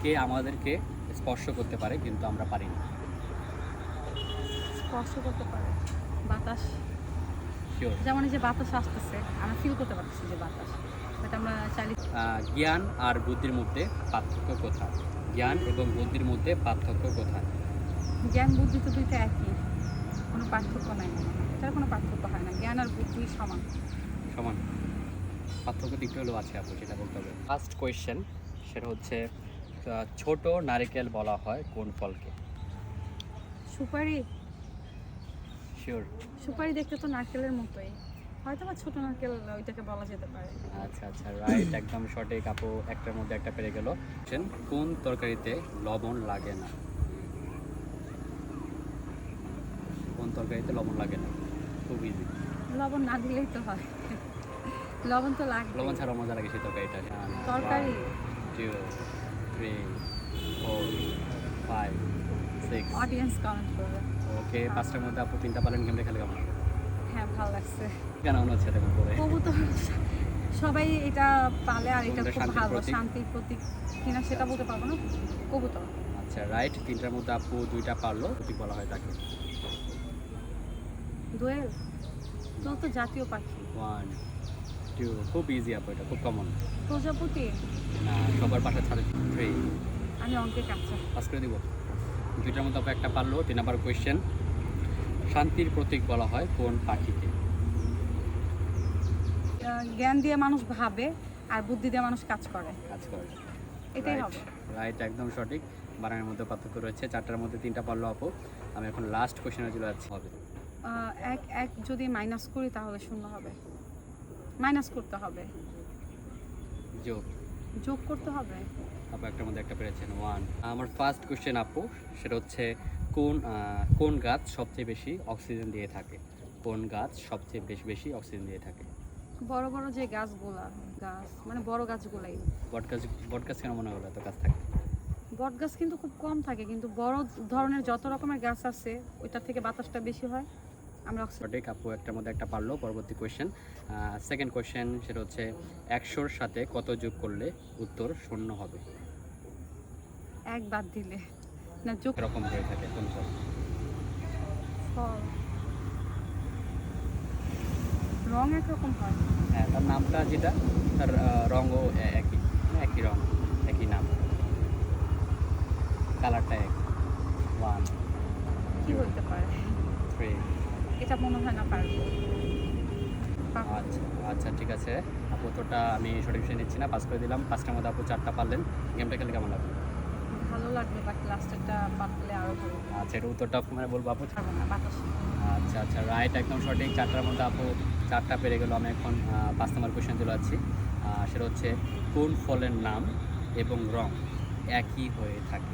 কে আমাদেরকে স্পর্শ করতে পারে কিন্তু আমরা পারি না। স্পর্শ করতে পারে। বাতাস। যেমন এই যে বাতাস আসতেছে আমরা ফিল করতে পারতেছি যে বাতাস। আমরা চাইলে জ্ঞান আর বুদ্ধির মধ্যে পার্থক্য কোথায়? জ্ঞান এবং বুদ্ধির মধ্যে পার্থক্য কোথায়? জ্ঞান বুদ্ধি তো দুইটা একই। কোনো পার্থক্য নাই। এটার কোনো পার্থক্য হয় না। জ্ঞান আর বুদ্ধি সমান। সমান। পার্থক্য দিকটা হলেও আছে আপু সেটা বলতে হবে। ফার্স্ট কোয়েশ্চেন সেটা হচ্ছে ছোট নারিকেল বলা হয় কোন ফলকে? সুপারি। শিওর সুপারি দেখতে তো নারকেলের মতোই। হয়তো বা ছোট নারকেল ওইটাকে বলা যেতে পারে। আচ্ছা আচ্ছা রাইট একদম সঠিক আপু একটার মধ্যে একটা পেরে গেল। কোন তরকারিতে লবণ লাগে না? কোন তরকারিতে লবণ লাগে না? খুব ইজি লবণ না দিলেই তো হয়। লবণ তো লাগবে লবণ ছাড়া মজা লাগে সেই তরকারিটা। তরকারি? Two three four five six audience comment করবে ওকে পাঁচটার মধ্যে আপু তিনটা পালেন গেমটা খেলে কেমন? হ্যাঁ ভালো লাগছে। কেন মনে হচ্ছে এরকম করে? তবু তো সবাই এটা পালে আর এটা খুব ভালো। শান্তির প্রতীক কিনা সেটা বলতে পারব না। কবুতর। আচ্ছা রাইট তিনটার মধ্যে আপু দুইটা পারল প্রতীক বলা হয় তাকে। দোয়েল। তো তো জাতীয় পাখি। ওয়ান টু খুব ইজি আপু এটা খুব কমন প্রজাপতি? না সবার পাশে ছাড়ে থ্রি আমি অঙ্কে কাঁচা পাস করে দিব। দুইটার মধ্যে আপু একটা পারল তিন নাম্বার কোয়েশ্চেন শান্তির প্রতীক বলা হয় কোন পাখিকে? জ্ঞান দিয়ে মানুষ ভাবে আর বুদ্ধি দিয়ে মানুষ কাজ করে। কাজ করে। এটাই হবে। রাইট একদম সঠিক। বানানের মধ্যে পার্থক্য রয়েছে চারটার মধ্যে তিনটা পারল আপু। আমি এখন লাস্ট কোয়েশ্চেনে চলে যাচ্ছি। হবে এক এক যদি মাইনাস করি তাহলে শূন্য হবে। মাইনাস করতে হবে। যোগ। যোগ করতে হবে। আপু একটার মধ্যে একটা পেরেছেন। ওয়ান আমার ফার্স্ট কোশ্চেন আপু সেটা হচ্ছে কোন কোন গাছ সবচেয়ে বেশি অক্সিজেন দিয়ে থাকে? কোন গাছ সবচেয়ে বেশি বেশি অক্সিজেন দিয়ে থাকে? বড় বড় যে গাছগুলা গাছ মানে বড় গাছগুলাই। বট গাছ বট গাছ কেন মনে হলো এত গাছ থাকে? বট গাছ কিন্তু খুব কম থাকে কিন্তু বড় ধরনের যত রকমের গাছ আছে ওইটার থেকে বাতাসটা বেশি হয়। আমরা অক্সিজেন সঠিক আপু একটার মধ্যে একটা পারল পরবর্তী কোয়েশ্চেন সেকেন্ড কোয়েশ্চেন সেটা হচ্ছে একশোর সাথে কত যোগ করলে উত্তর শূন্য হবে? এক বাদ দিলে। না যোগ এরকম হয়ে থাকে কোন ফল রং একরকম হয়। হ্যাঁ তার নামটা যেটা তার রঙও একই। একই রং একই নাম। কালারটা এক ওয়ান কি হইতে পারে? থ্রি এটা মনে হয় না পারব। আচ্ছা আচ্ছা ঠিক আছে। আপু তোটা আমি সঠিক বিষয় নিচ্ছি না পাস করে দিলাম। পাঁচটার মধ্যে আপু চারটা পারলেন। গেমটা খেলে কেমন লাগবে ভালো লাগবে বাট লাস্টেরটা পাতলে আরও ভালো আচ্ছা এটা উত্তরটা মানে বলব আপু? পারব না বাতাস। আচ্ছা আচ্ছা রাইট একদম সঠিক। চারটার মধ্যে আপু চারটা পেরে গেল। আমি এখন পাঁচ নম্বর কোয়েশ্চেন চলে যাচ্ছি। সেটা হচ্ছে কোন ফলের নাম এবং রং একই হয়ে থাকে?